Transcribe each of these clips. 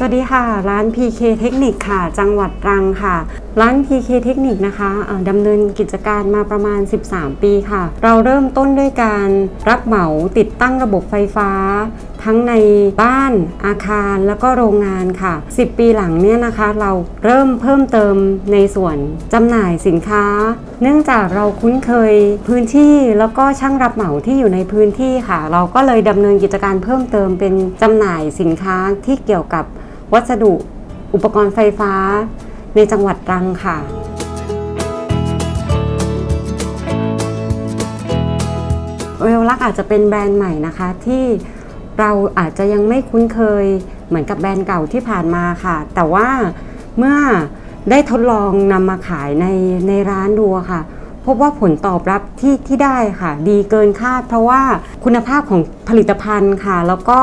สวัสดีค่ะ ร้าน PK เทคนิคค่ะ จังหวัดตรังค่ะ ร้าน PK เทคนิคนะคะดำเนินกิจการมาประมาณ 13 ปีค่ะ เราเริ่มต้นด้วยการรับเหมาติดตั้งระบบไฟฟ้า ทั้งในบ้านอาคารแล้วก็โรงงานค่ะ 10 ปีหลังเนี่ยนะคะ เราเริ่มเพิ่มเติมในส่วนจำหน่ายสินค้า เนื่องจากเราคุ้นเคยพื้นที่แล้วก็ช่างรับเหมาที่อยู่ในพื้นที่ค่ะ เราก็เลยดำเนินกิจการเพิ่มเติมเป็นจำหน่ายสินค้าที่เกี่ยวกับ วัสดุ อุปกรณ์ไฟฟ้า ในจังหวัดตรังค่ะ เวลลักอาจจะเป็นแบรนด์ใหม่นะคะที่เราอาจจะยังไม่คุ้นเคยเหมือนกับแบรนด์เก่าที่ผ่านมาค่ะ แต่ว่าเมื่อได้ทดลองนำมาขายในในร้านดูค่ะ พบว่าผลตอบรับที่ที่ได้ค่ะ ดีเกินคาด เพราะว่าคุณภาพของผลิตภัณฑ์ค่ะ แล้วก็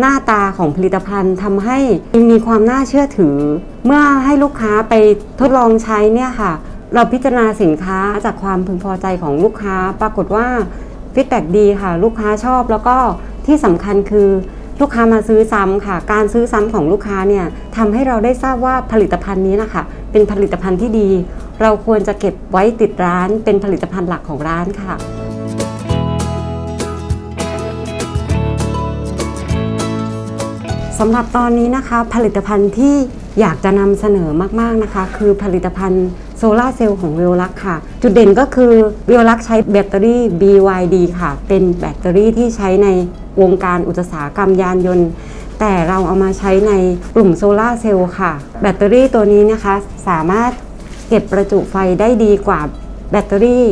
หน้าตาของผลิตภัณฑ์ทำให้มีความน่าเชื่อถือ เมื่อให้ลูกค้าไปทดลองใช้เนี่ยค่ะ เราพิจารณาสินค้าจากความพึงพอใจของลูกค้า ปรากฏว่าฟีดแบ็ดีค่ะ ลูกค้าชอบแล้วก็ที่สำคัญคือลูกค้ามาซื้อซ้ำค่ะ การซื้อซ้ำของลูกค้าเนี่ยทำให้เราได้ทราบว่าผลิตภัณฑ์นี้นะคะเป็นผลิตภัณฑ์ที่ดี เราควรจะเก็บไว้ติดร้านเป็นผลิตภัณฑ์หลักของร้านค่ะสำหรับตอนนี้นะคะผลิตภัณฑ์ที่อยากจะนำเสนอมาก ๆ นะคะ คือผลิตภัณฑ์โซลาร์เซลล์ของเวลลักค่ะ จุดเด่นก็คือเวลลักใช้แบตเตอรี่ BYD ค่ะ เป็นแบตเตอรี่ที่ใช้ในวงการอุตสาหกรรมยานยนต์ แต่เราเอามาใช้ในกลุ่มโซลาร์เซลล์ค่ะ แบตเตอรี่ตัวนี้นะคะสามารถ เก็บประจุไฟได้ดีกว่าแบตเตอรี่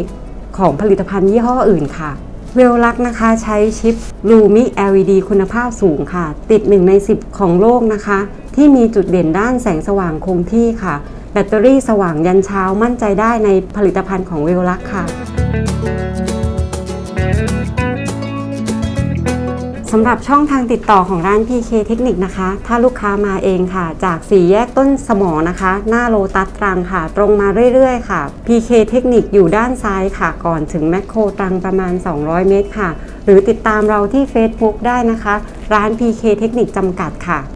ของผลิตภัณฑ์ยี่ห้ออื่นค่ะ เวลลักนะคะใช้ชิปลูมิ LED คุณภาพสูงค่ะ ติด 1 ใน 10 ของโลกนะคะ ที่มีจุดเด่นด้านแสงสว่างคงที่ค่ะ แบตเตอรี่สว่างยันเช้ามั่นใจได้ในผลิตภัณฑ์ของเวลลักค่ะ สำหรับช่องทางติดต่อของร้าน PK เทคนิคนะคะ ถ้าลูกค้ามาเองค่ะ จากสี่แยกต้นสมอนะคะ หน้าโลตัสตรังค่ะ ตรงมาเรื่อยๆค่ะ PK เทคนิคอยู่ด้านซ้ายค่ะ ก่อนถึงแมคโครตรังประมาณ 200 เมตรค่ะ หรือติดตามเราที่ Facebook ได้นะคะ ร้าน PK เทคนิคจำกัดค่ะ